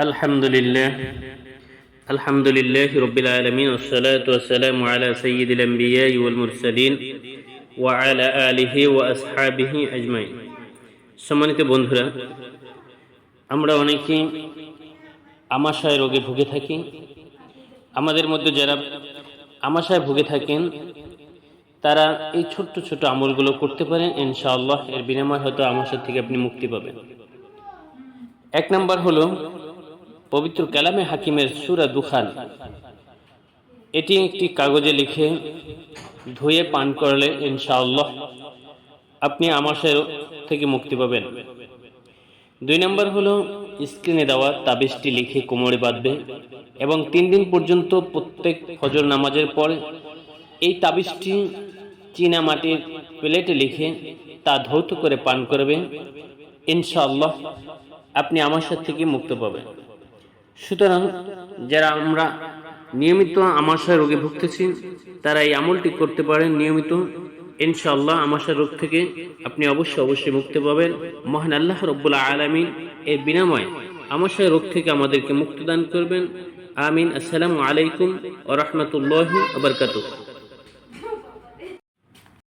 الحمد لله الحمد لله رب العالمين والصلاة والسلام على سيد الأنبياء والمرسلين وعلى آله وأصحابه أجمعين সম্মানিত বন্ধুরা আমরা অনেকেই আমাশয় রোগে ভুগে থাকি আমাদের মধ্যে যারা আমাশায় ভুগে থাকেন তারা এই ছোট্ট ছোট আমলগুলো করতে পারেন ইনশাআল্লাহ এর বিনিময়ে হয়তো আমাশার থেকে আপনি মুক্তি পাবেন এক নম্বর হল পবিত্র কালামে হাকিমের সুরা দুখান। এটি একটি কাগজে লিখে ধুয়ে পান করলে ইনশাআল্লাহ আপনি আমাশায় থেকে মুক্তি পাবেন। দুই নম্বর হলো স্ক্রিনে দেওয়া তাবিজটি লিখে কোমরে বাঁধবে এবং তিন দিন পর্যন্ত প্রত্যেক ফজর নামাজের পর এই তাবিজটি চীনা মাটির প্লেটে লিখে তা ধৌত করে পান করবে ইনশাআল্লাহ আপনি আমাশার থেকে মুক্ত পাবেন। সুতরাং যারা আমরা নিয়মিত আমাশয় রোগে ভুগতেছি, তারা এই আমলটি করতে পারেন নিয়মিত। ইনশাআল্লাহ আমাশয় রোগ থেকে আপনি অবশ্যই অবশ্যই মুক্তি পাবেন। মহান আল্লাহ রব্বুল্লাহ আলমিন এর বিনিময়ে আমাশয় রোগ থেকে আমাদেরকে মুক্তি দান করবেন। আমিন। আসসালামু আলাইকুম ও রহমতুল্লাহি আবরকাতুহ